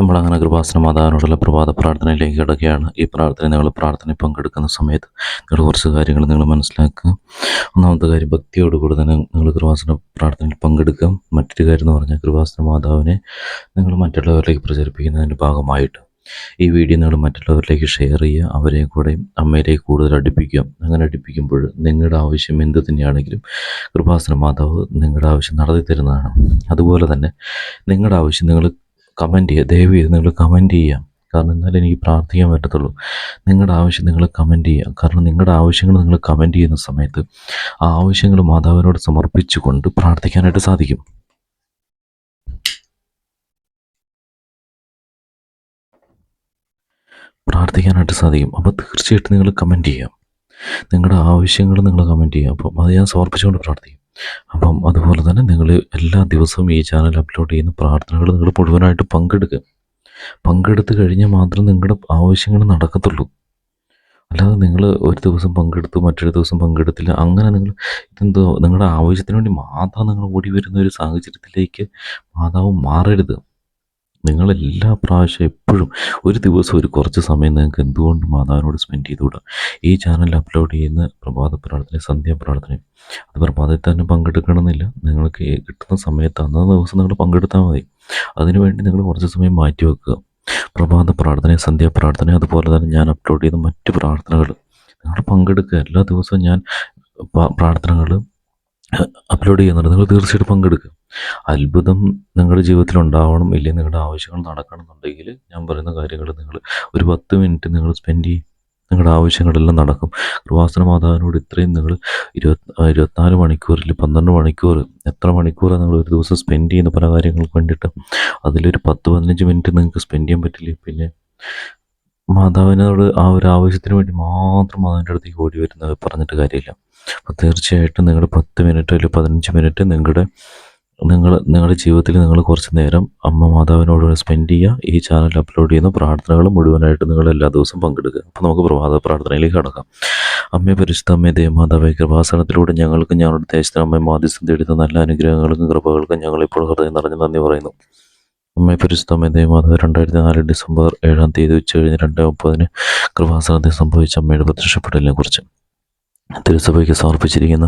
നമ്മളങ്ങനെ കൃപാസന മാതാവിനോടുള്ള പ്രഭാത പ്രാർത്ഥനയിലേക്ക് കിടക്കുകയാണ്. ഈ പ്രാർത്ഥന നിങ്ങൾ പ്രാർത്ഥനയിൽ പങ്കെടുക്കുന്ന സമയത്ത് നിങ്ങൾ കുറച്ച് കാര്യങ്ങൾ നിങ്ങൾ മനസ്സിലാക്കുക. ഒന്നാമത്തെ കാര്യം ഭക്തിയോടുകൂടി തന്നെ നിങ്ങൾ കൃപാസന പ്രാർത്ഥനയിൽ പങ്കെടുക്കുക. മറ്റൊരു കാര്യം എന്ന് പറഞ്ഞാൽ കൃപാസന മാതാവിനെ നിങ്ങൾ മറ്റുള്ളവരിലേക്ക് പ്രചരിപ്പിക്കുന്നതിന്റെ ഭാഗമായിട്ട് ഈ വീഡിയോ നിങ്ങൾ മറ്റുള്ളവരിലേക്ക് ഷെയർ ചെയ്യുക. അവരെയും കൂടെ അമ്മയിലേക്ക് കൂടുതൽ അടുപ്പിക്കുക. അങ്ങനെ അടുപ്പിക്കുമ്പോൾ നിങ്ങളുടെ ആവശ്യം എന്ത് തന്നെയാണെങ്കിലും കൃപാസന മാതാവ് നിങ്ങളുടെ ആവശ്യം നടത്തി തരുന്നതാണ് അതുപോലെ തന്നെ നിങ്ങളുടെ ആവശ്യം നിങ്ങൾ കമന്റ് ചെയ്യുക. ദയവ് ചെയ്ത് നിങ്ങൾ കമന്റ് ചെയ്യാം കാരണം എന്നാലേ എനിക്ക് പ്രാർത്ഥിക്കാൻ പറ്റത്തുള്ളൂ. നിങ്ങളുടെ ആവശ്യം നിങ്ങൾ കമന്റ് ചെയ്യാം കാരണം നിങ്ങളുടെ ആവശ്യങ്ങൾ നിങ്ങൾ കമന്റ് ചെയ്യുന്ന സമയത്ത് ആ ആവശ്യങ്ങൾ മാതാവിനോട് സമർപ്പിച്ചുകൊണ്ട് പ്രാർത്ഥിക്കാനായിട്ട് സാധിക്കും. പ്രാർത്ഥിക്കാനായിട്ട് സാധിക്കും. അപ്പോൾ തീർച്ചയായിട്ടും നിങ്ങൾ കമന്റ് ചെയ്യാം നിങ്ങളുടെ ആവശ്യങ്ങൾ നിങ്ങൾ കമന്റ് ചെയ്യാം അപ്പം അത് ഞാൻ സമർപ്പിച്ചുകൊണ്ട് പ്രാർത്ഥിക്കും. അപ്പം അതുപോലെ തന്നെ നിങ്ങൾ എല്ലാ ദിവസവും ഈ ചാനൽ അപ്ലോഡ് ചെയ്യുന്ന പ്രാർത്ഥനകൾ നിങ്ങൾ മുഴുവനായിട്ട് പങ്കെടുക്കുക പങ്കെടുത്ത് കഴിഞ്ഞാൽ മാത്രം നിങ്ങളുടെ ആവശ്യങ്ങൾ നടക്കത്തുള്ളൂ. അല്ലാതെ നിങ്ങൾ ഒരു ദിവസം പങ്കെടുത്തു മറ്റൊരു ദിവസം പങ്കെടുത്തില്ല. അങ്ങനെ നിങ്ങൾ ഇതെന്തോ നിങ്ങളുടെ ആവശ്യത്തിന് വേണ്ടി മാത്രം നിങ്ങൾ ഓടി വരുന്ന ഒരു സാഹചര്യത്തിലേക്ക് മാതാവ് മാറരുത്. നിങ്ങൾ എല്ലാ പ്രാവശ്യം എപ്പോഴും ഒരു ദിവസം ഒരു കുറച്ച് സമയം നിങ്ങൾക്ക് എന്തുകൊണ്ട് മാതാവിനോട് സ്പെൻഡ് ചെയ്തുകൂടാ? ഈ ചാനലിൽ അപ്ലോഡ് ചെയ്യുന്ന പ്രഭാത പ്രാർത്ഥന സന്ധ്യാ പ്രാർത്ഥനയും. അത് പ്രഭാതത്തിൽ തന്നെ പങ്കെടുക്കണമെന്നില്ല. നിങ്ങൾക്ക് കിട്ടുന്ന സമയത്ത് അന്നേ ദിവസം നിങ്ങൾ പങ്കെടുത്താൽ മതി. അതിനുവേണ്ടി നിങ്ങൾ കുറച്ച് സമയം മാറ്റി വെക്കുക. പ്രഭാത പ്രാർത്ഥന സന്ധ്യാ പ്രാർത്ഥന അതുപോലെ തന്നെ ഞാൻ അപ്ലോഡ് ചെയ്ത മറ്റ് പ്രാർത്ഥനകൾ. നിങ്ങൾ പങ്കെടുക്കുക. എല്ലാ ദിവസവും ഞാൻ പ്രാർത്ഥനകൾ അപ്ലോഡ് ചെയ്യുന്നുണ്ട്. നിങ്ങൾ തീർച്ചയായിട്ടും പങ്കെടുക്കുക അത്ഭുതം നിങ്ങളുടെ ജീവിതത്തിൽ ഉണ്ടാവണം ഇല്ലെങ്കിൽ നിങ്ങളുടെ ആവശ്യങ്ങൾ നടക്കണം എന്നുണ്ടെങ്കിൽ ഞാൻ പറയുന്ന കാര്യങ്ങൾ നിങ്ങൾ ഒരു പത്ത് മിനിറ്റ് നിങ്ങൾ സ്പെൻഡ് ചെയ്യും. നിങ്ങളുടെ ആവശ്യങ്ങളെല്ലാം നടക്കും. കൃപാസന മാതാവിനോട് ഇത്രയും നിങ്ങൾ ഇരുപത്തി ഇരുപത്തിനാല് മണിക്കൂറിൽ പന്ത്രണ്ട് മണിക്കൂർ എത്ര മണിക്കൂറാണ് നിങ്ങൾ ഒരു ദിവസം സ്പെൻഡ് ചെയ്യുന്ന പല കാര്യങ്ങൾക്ക് വേണ്ടിയിട്ട്? അതിലൊരു പത്ത് പതിനഞ്ച് മിനിറ്റ് നിങ്ങൾക്ക് സ്പെൻഡ് ചെയ്യാൻ പറ്റില്ലേ? പിന്നെ മാതാവിനോട് ആ ഒരു ആവശ്യത്തിന് വേണ്ടി മാത്രം മാതാവിന്റെ അടുത്തേക്ക് ഓടി വരുന്നത് പറഞ്ഞിട്ട് കാര്യമില്ല. അപ്പോൾ തീർച്ചയായിട്ടും നിങ്ങൾ പത്ത് മിനിറ്റ് അല്ലെങ്കിൽ പതിനഞ്ച് മിനിറ്റ് നിങ്ങളുടെ നിങ്ങൾ നിങ്ങളുടെ ജീവിതത്തിൽ നിങ്ങൾ കുറച്ച് നേരം അമ്മ മാതാവിനോട് സ്പെൻഡ് ചെയ്യുക ഈ ചാനൽ അപ്ലോഡ് ചെയ്യുന്ന പ്രാർത്ഥനകൾ മുഴുവനായിട്ട് നിങ്ങൾ എല്ലാ ദിവസവും പങ്കെടുക്കുക. അപ്പോൾ നമുക്ക് പ്രഭാത പ്രാർത്ഥനയിലേക്ക് കടക്കാം. അമ്മയെ പരിശുദ്ധ അമ്മയെ ദേവമാതാവ് കൃപാസനത്തിലൂടെ ഞങ്ങൾക്ക് ഞങ്ങളുടെ ദേശത്തിന് അമ്മയെ മാധ്യസ്ഥം തേടുന്ന നല്ല അനുഗ്രഹങ്ങൾക്കും കൃപകൾക്കും ഞങ്ങളിപ്പോൾ ഹൃദയം നിറഞ്ഞു നന്ദി പറയുന്നു. അമ്മയെ പരിശുദ്ധ അമ്മയെ ദേവമാതാവ് രണ്ടായിരത്തി നാല് ഡിസംബർ ഏഴാം തീയതി ഉച്ച കഴിഞ്ഞ് രണ്ട് മുപ്പതിന് കൃപാസനത്തിൽ സംഭവിച്ച അമ്മയുടെ പ്രത്യക്ഷപ്പെടലിനെ കുറിച്ച്. തിരുസഭയ്ക്ക് സമർപ്പിച്ചിരിക്കുന്ന.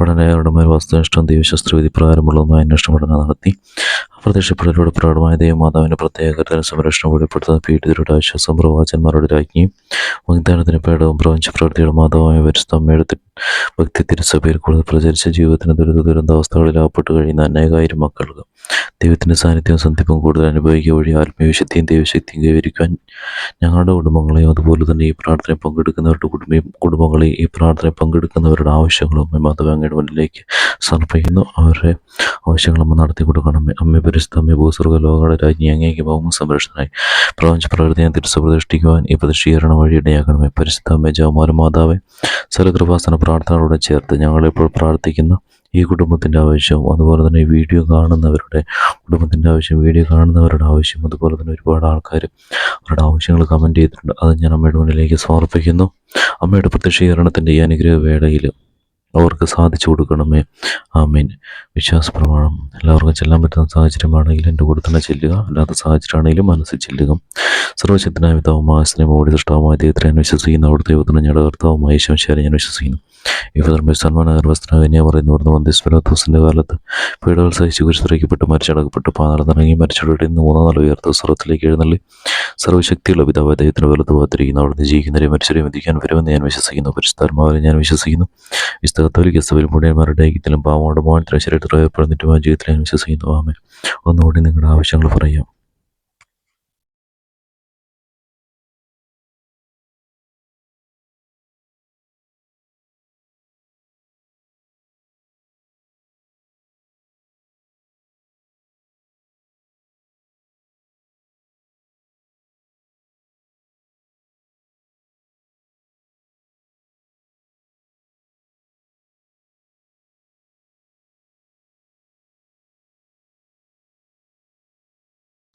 പഠനങ്ങളുടെ മേൽ വസ്തുനിഷ്ഠം ദൈവശാസ്ത്രവിധി പ്രകാരമുള്ളതുമായ അന്വേഷണ പഠനം നടത്തി. പ്രത്യക്ഷപ്പെടലോടെ പ്രകടമായ ദൈവമാതാവിന്റെ പ്രത്യേക കരുതൽ സംരക്ഷണം വെളിപ്പെടുത്തുന്ന പീഡിതരുടെ ആശ്വാസം പ്രവാചന്മാരുടെ രാജ്ഞിയും വാഗ്ദാനത്തിന് പേടവും പ്രപഞ്ച പ്രവൃത്തിയുടെ മാതാവായ പരിസ്ഥമ്മയുടെ ഭക്തി തിരുസഭയിൽ കൂടുതൽ പ്രചരിച്ച ജീവിതത്തിന് ദുരിത ദുരന്താവസ്ഥകളിൽ ആവപ്പെട്ട് കഴിയുന്ന അനേകായിരം മക്കൾക്ക് ദൈവത്തിന്റെ സാന്നിധ്യവും സന്ധിപ്പും കൂടുതൽ അനുഭവിക്കുക വഴി ആത്മീയശക്തിയും ദൈവശക്തിയും കൈവരിക്കാൻ ഞങ്ങളുടെ കുടുംബങ്ങളെയും അതുപോലെ തന്നെ ഈ പ്രാർത്ഥനയിൽ പങ്കെടുക്കുന്നവരുടെ കുടുംബയും കുടുംബങ്ങളെയും ഈ പ്രാർത്ഥനയിൽ പങ്കെടുക്കുന്നവരുടെ ആവശ്യങ്ങളും മാതാവ് അങ്ങയുടെ മുന്നിലേക്ക് സമർപ്പിക്കുന്നു. അവരുടെ ആവശ്യങ്ങളമ്മ നടത്തി കൊടുക്കണം. അമ്മ പരിസ്ഥിതി അമ്മ ഭൂസ്വർഗ ലോകങ്ങളുടെ രാജ്ഞി അങ്ങേക്ക് ഭൗമ സംരക്ഷണമായി. പ്രപഞ്ച പ്രകൃതിയെ തിരിച്ചു പ്രതിഷ്ഠിക്കുവാൻ ഈ പ്രതിഷ്ഠീകരണം വഴി ഇടയാക്കണമേ. പരിസ്ഥിതി അമ്മ ജവമാര മാതാവെ സലകൃപാസന പ്രാർത്ഥനകളോട് ചേർത്ത് ഞങ്ങളിപ്പോൾ പ്രാർത്ഥിക്കുന്ന. ഈ കുടുംബത്തിന്റെ ആവശ്യവും അതുപോലെ തന്നെ വീഡിയോ കാണുന്നവരുടെ കുടുംബത്തിന്റെ ആവശ്യം വീഡിയോ കാണുന്നവരുടെ ആവശ്യം അതുപോലെ തന്നെ ഒരുപാട് ആൾക്കാർ അവരുടെ ആവശ്യങ്ങൾ കമന്റ് ചെയ്തിട്ടുണ്ട്. അത് ഞാൻ അമ്മയുടെ മുന്നിലേക്ക് സമർപ്പിക്കുന്നു. അമ്മയുടെ പ്രത്യക്ഷീകരണത്തിന്റെ ഈ അനുഗ്രഹ വേളയിൽ അവർക്ക് സാധിച്ചു കൊടുക്കണമേ. ആമീൻ. വിശ്വാസ പ്രമാണം എല്ലാവർക്കും ചെല്ലാൻ പറ്റുന്ന സാഹചര്യമാണെങ്കിൽ എന്റെ കൂടെ തന്നെ ചെല്ലുക. അല്ലാത്ത സാഹചര്യമാണെങ്കിലും മനസ്സിൽ ചെല്ലുക. സർവശക്തനായ പിതാവുമായ സ്നേഹമോടി സൃഷ്ടാവുമായ ദൈവത്തിനെ ഞാൻ വിശ്വസിക്കുന്നു. അവിടുത്തെ ദൈവത്തിന് ഞങ്ങളുടെ കർത്താവുമായ ശംശാരെ ഞാൻ വിശ്വസിക്കുന്നു. യുവധർമ്മ ഗർഭസ്ഥനാകന്യ പറയുന്നു പറഞ്ഞു വന്ദിസ്വരത്തോസിന്റെ കാലത്ത് പീഡകൾ സഹിച്ച് കുരിശിറക്കപ്പെട്ട് മരിച്ചടക്കപ്പെട്ട്. പാനടന്നിറങ്ങി മരിച്ചവരുടെ നിന്ന് മൂന്നാം നാൾ ഉയർത്ത സ്വർഗത്തിലേക്ക് എഴുന്നള്ളി. സർവശക്തിയുള്ള പിതാവ് അദ്ദേഹത്തിന് വലത്ത് ഭാഗത്തിരിക്കുന്നു അവിടുന്ന് ജീവിക്കുന്നവരെ മരിച്ചവരെ എത്തിക്കാൻ വരുമെന്ന് ഞാൻ വിശ്വസിക്കുന്നു. പരിശുദ്ധാത്മാവിനെ ഞാൻ വിശ്വസിക്കുന്നു. വിശുദ്ധ കത്തോലിക്ക സഭയിൽ മുടിയന്മാരുടെ ഐക്യത്തിലും പാവങ്ങളുടെ മോൻ ശരീരത്തിൽ ഏർപ്പെടുന്നിട്ടുമായ ജീവിതത്തിൽ ഞാൻ വിശ്വസിക്കുന്നു. ആമേ ഒന്നുകൂടി നിങ്ങളുടെ ആവശ്യങ്ങൾ പറയാം.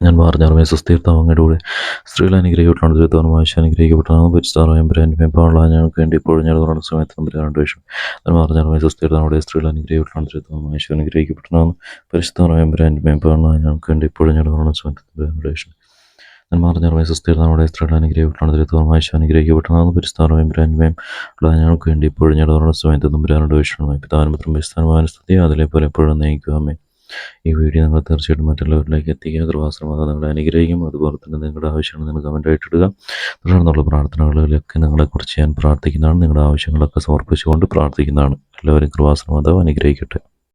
ഞാൻ പറഞ്ഞാറുമേ സുസ്ഥീർത്താവ് അങ്ങയുടെ കൂടെ. സ്ത്രീകൾ അനുഗ്രഹിക്കപ്പെട്ടാണ് ദുരിതപരമായ അനുഗ്രഹിക്കപ്പെട്ടാണ് പരിസ്ഥാറമയം ബ്രാൻഡ് പാടുള്ള ഞങ്ങൾക്ക് വേണ്ടി ഇപ്പോഴും ഞാൻ തുറന്ന സമയത്ത് നമ്പരാണ്ട് വിഷയം ഞാൻ പറഞ്ഞാറുമേ സുസ്ഥീർത്താവിടെ സ്ത്രീകൾ അനുഗ്രഹിക്കപ്പെട്ടാണ് ദുരിതപരമായ അനുഗ്രഹിക്കപ്പെട്ടാണ് പരിസ്ഥാറമയം ബ്രാൻഡ് പാടുള്ള ഞങ്ങൾക്ക് വേണ്ടി ഇപ്പോഴും ഞാൻ തുറന്ന സമയത്ത് നമ്പരാണ്ട് വിഷയം ഞാൻ പറഞ്ഞാറുമേ സുസ്ഥീർത്താവിടെ സ്ത്രീകൾ അനുഗ്രഹിക്കപ്പെട്ടാണ് ദുരിതപരമായ അനുഗ്രഹിക്കപ്പെട്ടാണ് പരിസ്ഥാറമയം ബ്രാൻഡ് ഉള്ള ഞങ്ങൾക്ക് വേണ്ടി ഇപ്പോഴും ഞാൻ തുറന്ന സമയത്ത് നമ്പരാണ്ട് വേഷണമായി പിതാവിനും പുത്രം പരിസ്ഥാനമായ സ്ഥിതി അതിലെ പോലെ എപ്പോഴും നയിക്കുവാമേ ഈ വീഡിയോ നിങ്ങൾ തീർച്ചയായിട്ടും മറ്റുള്ളവരിലേക്ക് എത്തിക്കുക. കൃപാശ്രമത നിങ്ങളെ അനുഗ്രഹിക്കും. അതുപോലെ തന്നെ നിങ്ങളുടെ ആവശ്യങ്ങൾ നിങ്ങൾ കമന്റായിട്ട് ഇടുക. തുടർന്നുള്ള പ്രാർത്ഥനകളിലൊക്കെ നിങ്ങളെക്കുറിച്ച് ഞാൻ പ്രാർത്ഥിക്കുന്നതാണ്. നിങ്ങളുടെ ആവശ്യങ്ങളൊക്കെ സമർപ്പിച്ചുകൊണ്ട് പ്രാർത്ഥിക്കുന്നതാണ്. എല്ലാവരും കൃപാശ്രമതാവ് അനുഗ്രഹിക്കട്ടെ.